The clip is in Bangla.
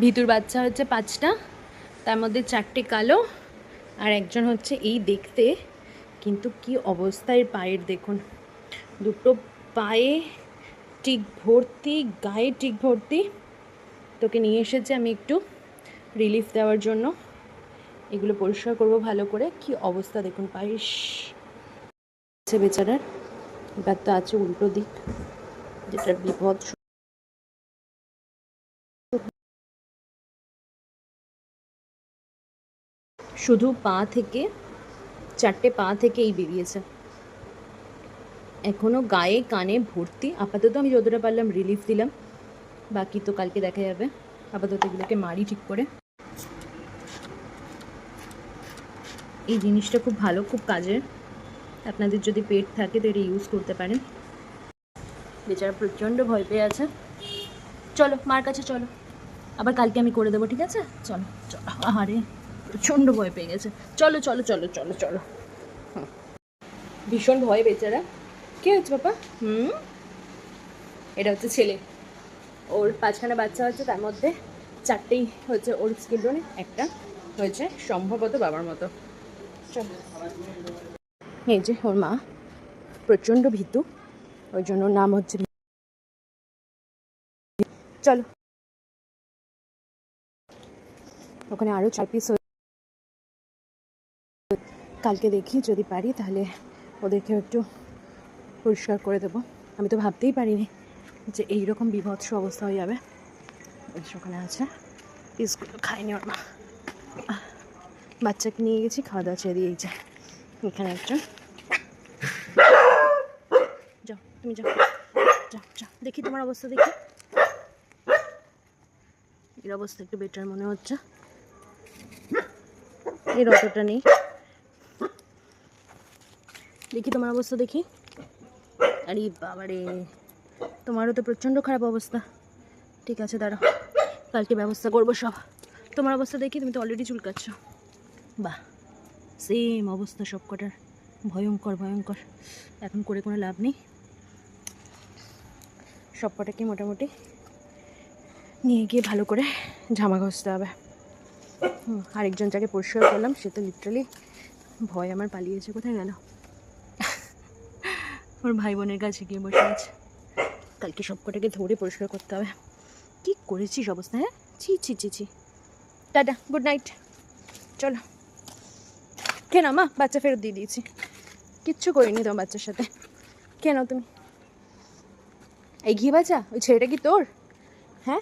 ভিতুর বাচ্চা হচ্ছে পাঁচটা, তার মধ্যে চারটে কালো আর একজন হচ্ছে এই দেখতে। কিন্তু কি অবস্থায় পায়ের দেখুন। দুটো পায়ে টিক ভর্তি, গায়ে টিক ভর্তি। তোকে নিয়ে এসেছে আমি একটু রিলিফ দেওয়ার জন্য। এগুলো পরিষ্কার করব ভালো করে। কি অবস্থা দেখুন পায়েস আছে বেচারার এবার তো আছে উল্টো দিক। যেটার বিপদ শুধু পা থেকে, চারটে পা থেকে এই বেরিয়েছে। এখনও গায়ে, কানে ভর্তি। আপাতত আমি যতটা পারলাম রিলিফ দিলাম। বাকি তো কালকে দেখা যাবে। আপাতত এগুলোকে মারি ঠিক করে। এই জিনিসটা খুব ভালো, খুব কাজের। আপনাদের যদি পেট থাকে তো এটা ইউজ করতে পারেন। বেচারা প্রচণ্ড ভয় পেয়ে আছে। চলো, মার কাছে চলো। আবার কালকে আমি করে দেবো, ঠিক আছে? চলো চলো। আহারে। প্রচণ্ড ভয় পেয়ে গেছে। চলো চলো চলো চলো চলো। ভীষণ ভয় বেচারা কে হচ্ছে বাবা? হুম? এটা হচ্ছে ছেলে। ওর পাঁচখানা বাচ্চা হচ্ছে তার মধ্যে চারটেই হচ্ছে ওর স্কিডনে একটা হয়েছে সম্ভবত বাবার মতো। এই যে ওর মা। প্রচণ্ড ভীতু। ওই জন্য নাম হচ্ছে চলো। ওখানে আরও চার পিস কালকে দেখি, যদি পারি তাহলে ওদেরকে একটু পরিষ্কার করে দেবো। আমি তো ভাবতেই পারিনি যে এইরকম বিভৎস অবস্থা হয়ে যাবে। ওখানে আছে। পিসগুলো খাইনি ওর মা। বাচ্চাকে নিয়ে গেছি, খাওয়া দাওয়া ছেড়ে দিয়েই যায় এখানে একজন। যাও, তুমি যাও। যাও যাও। দেখি তোমার অবস্থা, দেখি। এর অবস্থা একটু বেটার মনে হচ্ছে। এর অতটা নেই। দেখি তোমার অবস্থা দেখি। আরে বাবারে, তোমারও তো প্রচণ্ড খারাপ অবস্থা। ঠিক আছে, দাঁড়াও, কালকে ব্যবস্থা করব সব। তোমার অবস্থা দেখি, তুমি তো অলরেডি চুলকাচ্ছ। বাহ সেম অবস্থা সব কটার ভয়ঙ্কর ভয়ঙ্কর। এখন করে কোনো লাভ নেই। সব কটাকে মোটামুটি? নিয়ে গিয়ে ভালো করে জামা ঘষতে হবে। আরেকজন যাকে পরিষ্কার করলাম, সে তো লিটারালি ভয় আমার পালিয়েছে, কোথায় গেল? ওর ভাই বোনের কাছে গিয়ে বসে আছে। কালকে সব কটাকে ধরে পরিষ্কার করতে হবে। কি করেছিস অবস্থা হ্যাঁ? ছি ছি ছি ছি। টাটা গুড নাইট চলো। কেন মা? বাচ্চা ফেরত দিয়ে দিয়েছি। কিচ্ছু করিনি তোমার বাচ্চার সাথে। কেন তুমি? এই ঘি বাচ্চা ওই ছেলেটা কি তোর? হ্যাঁ?